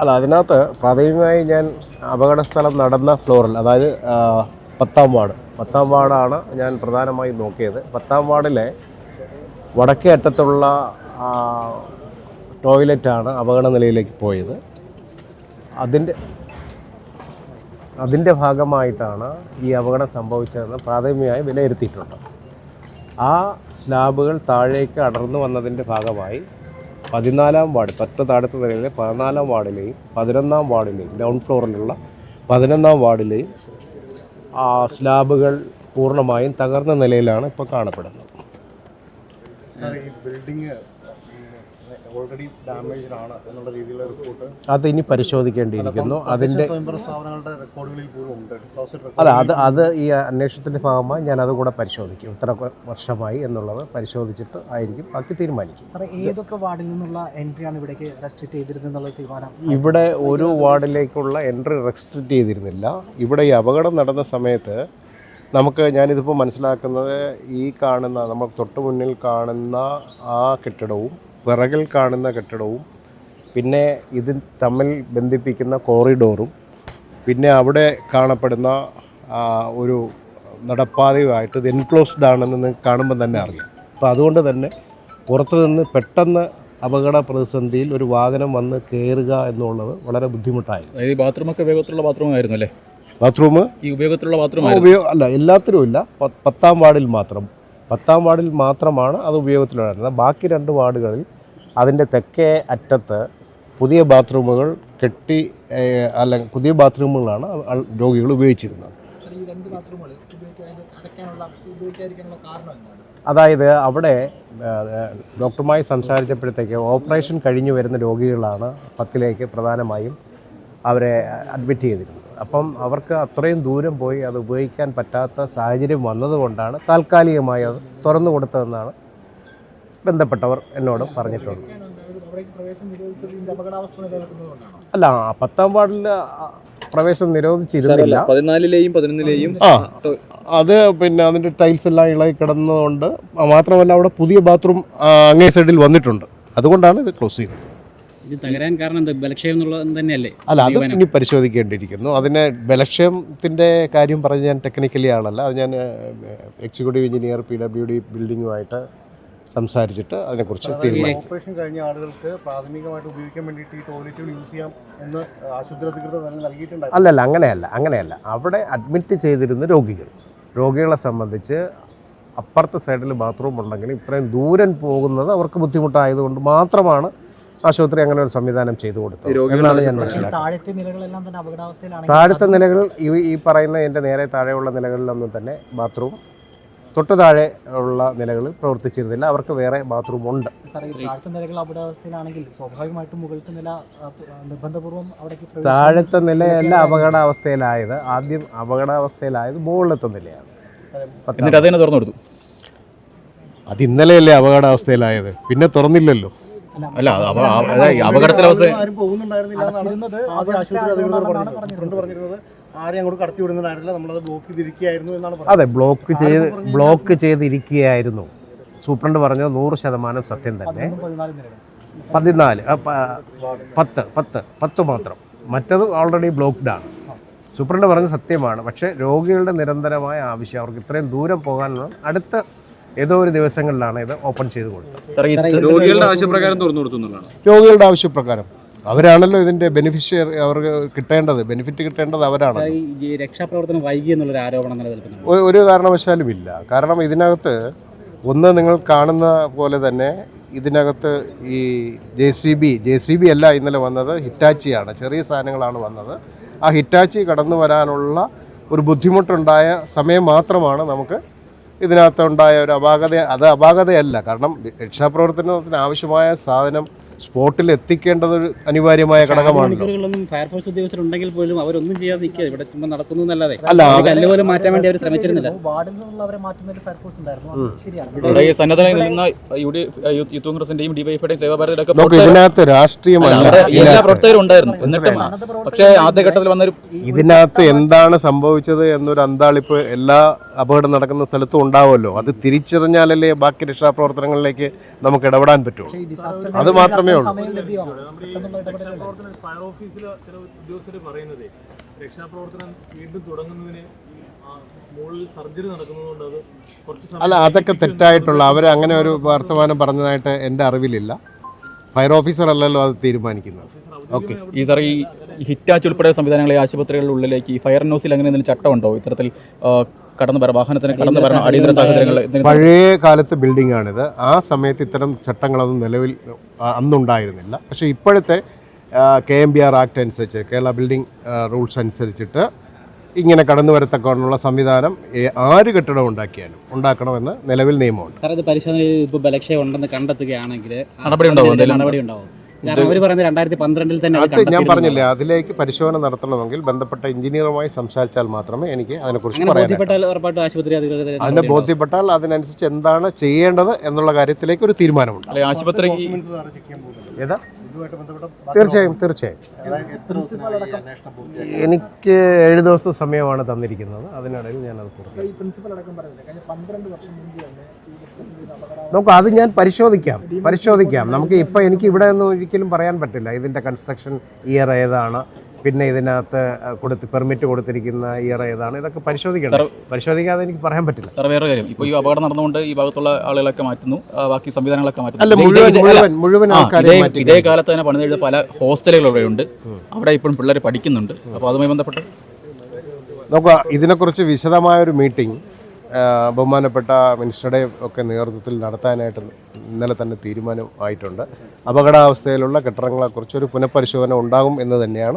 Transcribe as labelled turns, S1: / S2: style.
S1: അല്ല അതിനകത്ത് പ്രാഥമികമായി ഞാൻ അപകട സ്ഥലം നടന്ന ഫ്ലോറിൽ അതായത് പത്താം വാർഡ്. പത്താം വാർഡാണ് ഞാൻ പ്രധാനമായും നോക്കിയത്. പത്താം വാർഡിലെ വടക്കേ അറ്റത്തുള്ള ടോയ്ലറ്റാണ് അപകട നിലയിലേക്ക് പോയത്. അതിന്റെ അതിന്റെ ഭാഗമായിട്ടാണ് ഈ അപകടം സംഭവിച്ചതെന്ന് പ്രാഥമികമായി വിലയിരുത്തിയിട്ടുണ്ട്. ആ സ്ലാബുകൾ താഴേക്ക് അടർന്നു വന്നതിന്റെ ഭാഗമായി പതിനാലാം വാർഡ് തൊറ്റ താഴത്തെ നിലയിലെ പതിനാലാം വാർഡിലെയും പതിനൊന്നാം വാർഡിലെയും ഗ്രൗണ്ട് ഫ്ലോറിലുള്ള പതിനൊന്നാം വാർഡിലെയും ആ സ്ലാബുകൾ പൂർണമായും തകർന്ന നിലയിലാണ് ഇപ്പോൾ കാണപ്പെടുന്നത്.
S2: ഓൾറെഡി ഡാമേജ്ഡ് ആണ് എന്നുള്ള രീതിയിലുള്ള റിപ്പോർട്ട്.
S1: അത് ഇനി പരിശോധിക്കേണ്ടിയിരിക്കുന്നു. അതിന്റെ
S2: സ്വയംഭരണ സ്ഥാപനങ്ങളുടെ റെക്കോർഡുകളിൽ പോലും ഉണ്ട്.
S1: അല്ല അത് അത് ഈ അന്വേഷണത്തിന്റെ ഭാഗമായി ഞാൻ അതും കൂടെ പരിശോധിക്കും. ഇത്ര വർഷമായി എന്നുള്ളത് പരിശോധിച്ചിട്ട് ആയിരിക്കും. ബാക്കി തീരുമാനിക്കും.
S3: സാറേ ഏതൊക്കെ വാർഡിൽ നിന്നുള്ള എൻട്രിയാണ് ഇവിടേക്ക് റെസ്ട്രിക്ട് ചെയ്തിരുന്നത് തീരുമാനം?
S1: ഇവിടെ ഒരു വാർഡിലേക്കുള്ള എൻട്രി റെസ്ട്രിക്ട് ചെയ്തിരുന്നില്ല. ഇവിടെ ഈ അപകടം നടന്ന സമയത്ത് നമുക്ക് ഞാനിതിപ്പോൾ മനസ്സിലാക്കുന്നത് ഈ കാണുന്ന നമ്മൾ തൊട്ട് മുന്നിൽ കാണുന്ന ആ കെട്ടിടവും പിറകിൽ കാണുന്ന കെട്ടിടവും പിന്നെ ഇത് തമ്മിൽ ബന്ധിപ്പിക്കുന്ന കോറിഡോറും പിന്നെ അവിടെ കാണപ്പെടുന്ന ഒരു നടപ്പാതയുമായിട്ട് ഇത് എൻക്ലോസ്ഡ് ആണെന്ന് കാണുമ്പോൾ തന്നെ അറിയാം. അപ്പോൾ അതുകൊണ്ട് തന്നെ പുറത്തുനിന്ന് പെട്ടെന്ന് അപകട പ്രതിസന്ധിയിൽ ഒരു വാഹനം വന്ന് കയറുക എന്നുള്ളത് വളരെ ബുദ്ധിമുട്ടായിരുന്നു.
S4: അതായത് ഈ ബാത്റൂമൊക്കെ ഉപയോഗത്തിലുള്ള ബാത്റൂം ആയിരുന്നു അല്ലേ?
S1: ബാത്റൂം?
S4: ഈ ഉപയോഗത്തിലുള്ള ബാത്റൂം
S1: അല്ല എല്ലാത്തിലും ഇല്ല പത്താം വാർഡിൽ മാത്രം. പത്താം വാർഡിൽ മാത്രമാണ് അത് ഉപയോഗത്തിലുണ്ടായിരുന്നത്. ബാക്കി രണ്ട് വാർഡുകളിൽ അതിന്റെ തെക്കേ അറ്റത്ത് പുതിയ ബാത്റൂമുകൾ കെട്ടി അല്ലെങ്കിൽ അല്ല പുതിയ ബാത്റൂമുകളാണ് രോഗികൾ ഉപയോഗിച്ചിരുന്നത്. അതായത് അവിടെ ഡോക്ടറുമായി സംസാരിച്ചപ്പോഴത്തേക്ക് ഓപ്പറേഷൻ കഴിഞ്ഞു വരുന്ന രോഗികളാണ് പത്തിലേക്ക് പ്രധാനമായും അവരെ അഡ്മിറ്റ് ചെയ്തിരുന്നത്. അപ്പം അവർക്ക് അത്രയും ദൂരം പോയി അത് ഉപയോഗിക്കാൻ പറ്റാത്ത സാഹചര്യം വന്നതുകൊണ്ടാണ് താൽക്കാലികമായി അത് തുറന്നു കൊടുത്തതെന്നാണ് ബന്ധപ്പെട്ടവർ എന്നോട് പറഞ്ഞിട്ടുള്ളത്. അല്ല പത്താം വാർഡിൽ പ്രവേശനം നിരോധിച്ചിരുന്നില്ല.
S4: പതിനാലിലെയും പതിനൊന്നിലെയും
S1: ആ അത് പിന്നെ അതിന്റെ ടൈൽസ് എല്ലാം ഇളകി കിടന്നതുകൊണ്ട് മാത്രമല്ല അവിടെ പുതിയ ബാത്റൂം അങ്ങേ സൈഡിൽ വന്നിട്ടുണ്ട്. അതുകൊണ്ടാണ് ഇത് ക്ലോസ് ചെയ്തത്.
S5: ഇത് തകരാൻ കാരണം എന്താ? ബലക്ഷയം എന്നുള്ളത് തന്നെയല്ലേ?
S1: അല്ല അത് ഇനി പരിശോധിക്കേണ്ടിയിരിക്കുന്നു. അതിന് ബലക്ഷയത്തിന്റെ കാര്യം പറഞ്ഞ് ഞാൻ ടെക്നിക്കലി ആളല്ല. അത് ഞാൻ executive engineer P W D ബിൽഡിങ്ങുമായിട്ട് സംസാരിച്ചിട്ട് അതിനെക്കുറിച്ച് തീരുമാനിക്കും.
S2: ഓപ്പറേഷൻ കഴിഞ്ഞ ആളുകൾക്ക് പ്രാഥമികമായിട്ട് ഉപയോഗിക്കാൻ വേണ്ടിയിട്ട് ഈ ടോയ്ലറ്റുകൾ യൂസ് ചെയ്യാം എന്ന് ആശുപത്രി അധികൃതർ തന്നെ നൽകിയിട്ടുണ്ടായിരുന്നു.
S1: അല്ലല്ല അങ്ങനെയല്ല അങ്ങനെയല്ല. അവിടെ അഡ്മിറ്റ് ചെയ്തിരുന്ന രോഗികൾ. രോഗികളെ സംബന്ധിച്ച് അപ്പുറത്തെ സൈഡിൽ ബാത്റൂം ഉണ്ടെങ്കിൽ ഇത്രയും ദൂരം പോകുന്നത് അവർക്ക് ബുദ്ധിമുട്ടായതുകൊണ്ട് മാത്രമാണ് ആശുപത്രി അങ്ങനെ ഒരു സംവിധാനം ചെയ്തു കൊടുത്തു. എന്നാണ് ഞാൻ മനസ്സിലാക്കുന്നത്.
S3: താഴത്തെ നിലകളെല്ലാം തന്നെ അപകടാവസ്ഥയിലാണ്
S1: താഴത്തെ നിലകൾ ഈ ഈ പറയുന്ന എന്റെ നേരെ താഴെയുള്ള നിലകളിലൊന്നും തന്നെ ബാത്റൂം തൊട്ട് താഴെ ഉള്ള നിലകളിൽ പ്രവർത്തിച്ചിരുന്നില്ല. അവർക്ക് വേറെ ബാത്റൂം ഉണ്ട്.
S3: താഴത്തെ
S1: നിലയല്ല അപകടാവസ്ഥയിലായത്. ആദ്യം അപകടാവസ്ഥയിലായത് മുകളിലത്തെ നിലയാണ്.
S4: എന്നിട്ട് അതിനെ തന്നെ തുറന്നു കൊടുത്തു.
S1: അത് ഇന്നലെയല്ലേ അപകടാവസ്ഥയിലായത്? പിന്നെ തുറന്നില്ലല്ലോ.
S4: അല്ല അത്
S2: ബ്ലോക്ക് ചെയ്തിരിക്കുകയായിരുന്നു എന്നാണ് പറഞ്ഞത്.
S1: അതെ ബ്ലോക്ക് ചെയ്ത് ബ്ലോക്ക് ചെയ്തിരിക്കുകയായിരുന്നു. സൂപ്രണ്ട് പറഞ്ഞത് നൂറ് ശതമാനം സത്യം തന്നെ.
S3: പതിനാല്
S1: പത്ത് പത്ത് പത്ത് മാത്രം. മറ്റത് ഓൾറെഡി ബ്ലോക്ക്ഡ് ആണ്. സൂപ്രണ്ട് പറഞ്ഞത് സത്യമാണ്. പക്ഷേ രോഗികളുടെ നിരന്തരമായ ആവശ്യം അവർക്ക് ഇത്രയും ദൂരം പോകാനുള്ള അടുത്ത ഏതോ ഒരു ദിവസങ്ങളിലാണ് ഇത് ഓപ്പൺ ചെയ്ത് കൊടുത്തത്.
S4: രോഗികളുടെ ആവശ്യപ്രകാരം തുറന്നു കൊടുത്തു എന്നുള്ളതാണ്
S1: രോഗികളുടെ ആവശ്യപ്രകാരം. അവരാണല്ലോ ഇതിന്റെ ബെനിഫിഷ്യർ അവർക്ക് കിട്ടേണ്ടത് ബെനിഫിറ്റ് കിട്ടേണ്ടത് അവരാണ്
S5: ഈ രക്ഷാപ്രവർത്തനം വൈകി എന്നുള്ളൊരു ആരോപണം നിലനിൽക്കുന്നുണ്ട്?
S1: ഒരു കാരണവശാലും ഇല്ല കാരണം ഇതിനകത്ത് ഒന്ന് നിങ്ങൾ കാണുന്ന പോലെ തന്നെ ഇതിനകത്ത് ഈ J C B J C B അല്ല ഇന്നലെ വന്നത് ഹിറ്റാച്ചിയാണ്. ചെറിയ സാധനങ്ങളാണ് വന്നത്. ആ ഹിറ്റാച്ചി കടന്നു വരാനുള്ള ഒരു ബുദ്ധിമുട്ടുണ്ടായ സമയം മാത്രമാണ് നമുക്ക് ഇതിനകത്തുണ്ടായ ഒരു അപാകത അത് അപാകതയല്ല. കാരണം രക്ഷാപ്രവർത്തനത്തിന് ആവശ്യമായ സാധനം സ്പോട്ടിൽ എത്തിക്കേണ്ടത് ഒരു അനിവാര്യമായ
S5: ഘടകമാണ് ഫയർഫോഴ്സ് ഉദ്യോഗസ്ഥരുണ്ടെങ്കിൽ പോലും അവരൊന്നും ചെയ്യാതെ നിൽക്കുക. ഇവിടെ ചുമ്മാ നടക്കുന്നു എന്നല്ലാതെ.
S1: അല്ല,
S5: ഒരു കല്ല് പോലും മാറ്റാൻ വേണ്ടി അവർ ശ്രമിച്ചിരുന്നില്ല.
S3: വാർഡിൽ നിന്നുള്ളവരെ മാറ്റുന്നതിൽ ഫയർഫോഴ്സ് ഉണ്ടായിരുന്നു. അത് ശരിയാണ്.
S4: സന്നദ്ധമായി നിന്ന ഡി യൂത്ത് കോൺഗ്രസിന്റെയും ഡിവൈഫൈയുടെയും സേവാഭാരതിയുടെ ഒക്കെ
S1: ഇതിനകത്ത് രാഷ്ട്രീയമല്ല.
S4: എല്ലാ പ്രവർത്തകരും ഉണ്ടായിരുന്നു. എന്നിട്ടും പക്ഷേ ആദ്യഘട്ടത്തിൽ വന്നൊരു
S1: ഇതിനകത്ത് എന്താണ് സംഭവിച്ചത് എന്നൊരു അന്താളിപ്പ് എല്ലാ അപകടം നടക്കുന്ന സ്ഥലത്തും ഉണ്ടാവുമല്ലോ. അത് തിരിച്ചറിഞ്ഞാലല്ലേ ബാക്കി രക്ഷാപ്രവർത്തനങ്ങളിലേക്ക് നമുക്ക് ഇടപെടാൻ പറ്റുള്ളൂ. അത് മാത്രമേ സമയമേ ഉള്ളൂ.
S6: ഫയർ ചില ഉദ്യോഗസ്ഥർ പറയുന്നത് രക്ഷാപ്രവർത്തനം വീണ്ടും തുടങ്ങുന്നതിന് ആ മുകളിൽ സർജറി നടക്കുന്നതുകൊണ്ട് കുറച്ച് സമയം
S1: അല്ല അതൊക്കെ തെറ്റായിട്ടുള്ള അവർ അങ്ങനെ ഒരു വർത്തമാനം പറഞ്ഞതായിട്ട് എന്റെ അറിവിലില്ല. ഫയർ ഓഫീസർ അല്ലല്ലോ അത് തീരുമാനിക്കുന്നത്. ഓക്കെ.
S4: ഈ സാർ ഈ ഹിറ്റാച്ച് ഉൾപ്പെടെ സംവിധാനങ്ങളെ ആശുപത്രികളുടെ ഉള്ളിലേക്ക് ഈ ഫയർ നോസിൽ അങ്ങനെ എന്തെങ്കിലും ചട്ടമുണ്ടോ? ഇത്തരത്തിൽ കടന്നു വരാം വാഹനത്തിന് കടന്നു വരണം അടിയന്തര സാഹചര്യങ്ങൾ
S1: പഴയ കാലത്ത് ബിൽഡിംഗ് ആണിത് ആ സമയത്ത് ഇത്തരം ചട്ടങ്ങളൊന്നും നിലവിൽ അന്നുണ്ടായിരുന്നില്ല. പക്ഷേ ഇപ്പോഴത്തെ K M B R act അനുസരിച്ച് കേരള ബിൽഡിംഗ് റൂൾസ് അനുസരിച്ചിട്ട് ഇങ്ങനെ കടന്നു വരത്തക്കാനുള്ള സംവിധാനം ആര് കെട്ടിടം ഉണ്ടാക്കിയാലും ഉണ്ടാക്കണമെന്ന് നിലവിൽ നിയമമുണ്ട്.
S5: സാർ ഇത് പരിശോധന ഇപ്പോൾ ബലക്ഷയം ഉണ്ടെന്ന് കണ്ടെത്തുകയാണെങ്കിൽ
S4: നടപടി ഉണ്ടാവും?
S5: നടപടി ഉണ്ടാവും കാരണം അവർ പറയുന്നത് രണ്ടായിരത്തി പന്ത്രണ്ടിൽ തന്നെ അത്
S1: ഞാൻ. പറഞ്ഞില്ലേ അതിലേക്ക് പരിശോധന നടത്തണമെങ്കിൽ ബന്ധപ്പെട്ട എഞ്ചിനീയറുമായി സംസാരിച്ചാൽ മാത്രമേ എനിക്ക് അതിനെക്കുറിച്ച് പറയാൻ
S5: ആശുപത്രി
S1: അതിനെ ബോധ്യപ്പെട്ടാൽ അതിനനുസരിച്ച് എന്താണ് ചെയ്യേണ്ടത് എന്നുള്ള കാര്യത്തിലേക്ക് ഒരു തീരുമാനമുണ്ട്.
S4: ആശുപത്രി
S1: ഏതാ? തീർച്ചയായും തീർച്ചയായും. എനിക്ക് ഏഴ് പറഞ്ഞില്ല സമയമാണ് തന്നിരിക്കുന്നത്. അതിനിടയിൽ ഞാനത് പൂർത്തിയാക്കും നോക്കൂ അത് ഞാൻ പരിശോധിക്കാം പരിശോധിക്കാം. നമുക്ക് ഇപ്പം എനിക്ക് ഇവിടെ നിന്ന് ഒരിക്കലും പറയാൻ പറ്റില്ല. ഇതിന്റെ കൺസ്ട്രക്ഷൻ ഇയർ ഏതാണ് പിന്നെ ഇതിനകത്ത് കൊടുത്ത് പെർമിറ്റ് കൊടുത്തിരിക്കുന്ന ഇയർ ഏതാണ്. ഇതൊക്കെ പരിശോധിക്കണം. പരിശോധിക്കാതെ എനിക്ക് പറയാൻ പറ്റില്ല.
S4: സാർ വേറെ കാര്യം. ഇപ്പോൾ ഈ അപകടം നടന്നുകൊണ്ട് ഈ ഭാഗത്തുള്ള ആളുകളൊക്കെ മാറ്റുന്നു ബാക്കി സംവിധാനങ്ങളൊക്കെ മാറ്റുന്നു. ഇതേ-
S1: മുഴുവൻ
S4: ഇതേ കാലത്ത് തന്നെ പണിതെഴുത പല ഹോസ്റ്റലുകൾ ഇവിടെയുണ്ട്. അവിടെ ഇപ്പോഴും പിള്ളേർ പഠിക്കുന്നുണ്ട്. അപ്പോൾ അതുമായി ബന്ധപ്പെട്ട്?
S1: നോക്കുക ഇതിനെക്കുറിച്ച് വിശദമായ ഒരു മീറ്റിംഗ് ബഹുമാനപ്പെട്ട മിനിസ്റ്ററുടെ ഒക്കെ നേതൃത്വത്തിൽ നടത്താനായിട്ട് ഇന്നലെ തന്നെ തീരുമാനം ആയിട്ടുണ്ട് അപകടാവസ്ഥയിലുള്ള കെട്ടിടങ്ങളെക്കുറിച്ച് ഒരു പുനഃപരിശോധന ഉണ്ടാകും എന്ന് തന്നെയാണ്